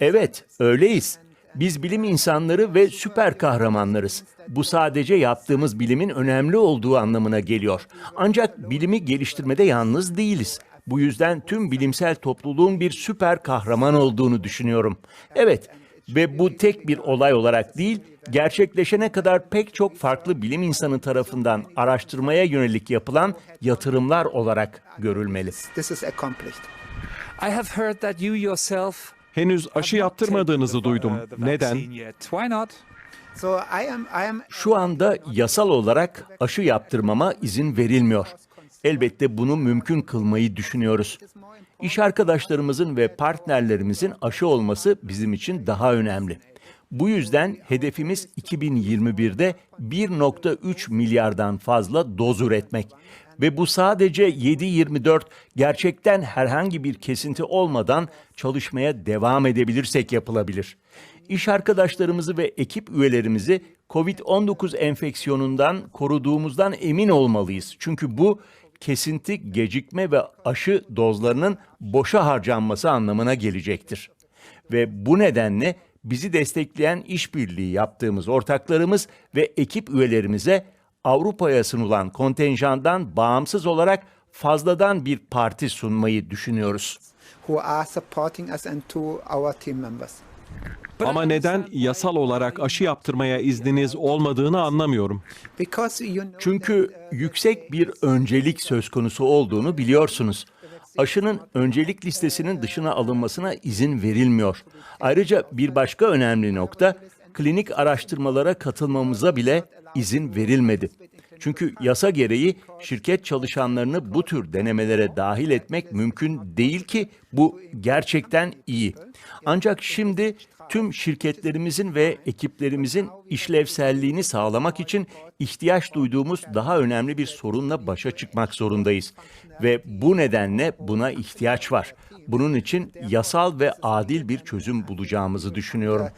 Evet, öyleyiz. Biz bilim insanları ve süper kahramanlarız. Bu sadece yaptığımız bilimin önemli olduğu anlamına geliyor. Ancak bilimi geliştirmede yalnız değiliz. Bu yüzden tüm bilimsel topluluğun bir süper kahraman olduğunu düşünüyorum. Evet ve bu tek bir olay olarak değil, gerçekleşene kadar pek çok farklı bilim insanı tarafından araştırmaya yönelik yapılan yatırımlar olarak görülmeli. This is accomplished. I have heard that you yourself Henüz aşı yaptırmadığınızı duydum. Neden? vaccine yet. Why not? So I am I am Şu anda yasal olarak aşı yaptırmama izin verilmiyor. Elbette bunu mümkün kılmayı düşünüyoruz. İş arkadaşlarımızın ve partnerlerimizin aşı olması bizim için daha önemli. Bu yüzden hedefimiz 2021'de 1.3 milyardan fazla doz üretmek. Ve bu sadece 7-24 gerçekten herhangi bir kesinti olmadan çalışmaya devam edebilirsek yapılabilir. İş arkadaşlarımızı ve ekip üyelerimizi COVID-19 enfeksiyonundan koruduğumuzdan emin olmalıyız. Çünkü bu kesinti, gecikme ve aşı dozlarının boşa harcanması anlamına gelecektir. Ve bu nedenle bizi destekleyen işbirliği yaptığımız ortaklarımız ve ekip üyelerimize Avrupa'ya sunulan kontenjandan bağımsız olarak fazladan bir parti sunmayı düşünüyoruz. who are supporting us and to our team members. Ama neden yasal olarak aşı yaptırmaya izniniz olmadığını anlamıyorum. Çünkü yüksek bir öncelik söz konusu olduğunu biliyorsunuz. Aşının öncelik listesinin dışına alınmasına izin verilmiyor. Ayrıca bir başka önemli nokta klinik araştırmalara katılmamıza bile izin verilmedi. Çünkü yasa gereği şirket çalışanlarını bu tür denemelere dahil etmek mümkün değil ki bu gerçekten iyi. Ancak şimdi tüm şirketlerimizin ve ekiplerimizin işlevselliğini sağlamak için ihtiyaç duyduğumuz daha önemli bir sorunla başa çıkmak zorundayız. Ve bu nedenle buna ihtiyaç var. Bunun için yasal ve adil bir çözüm bulacağımızı düşünüyorum.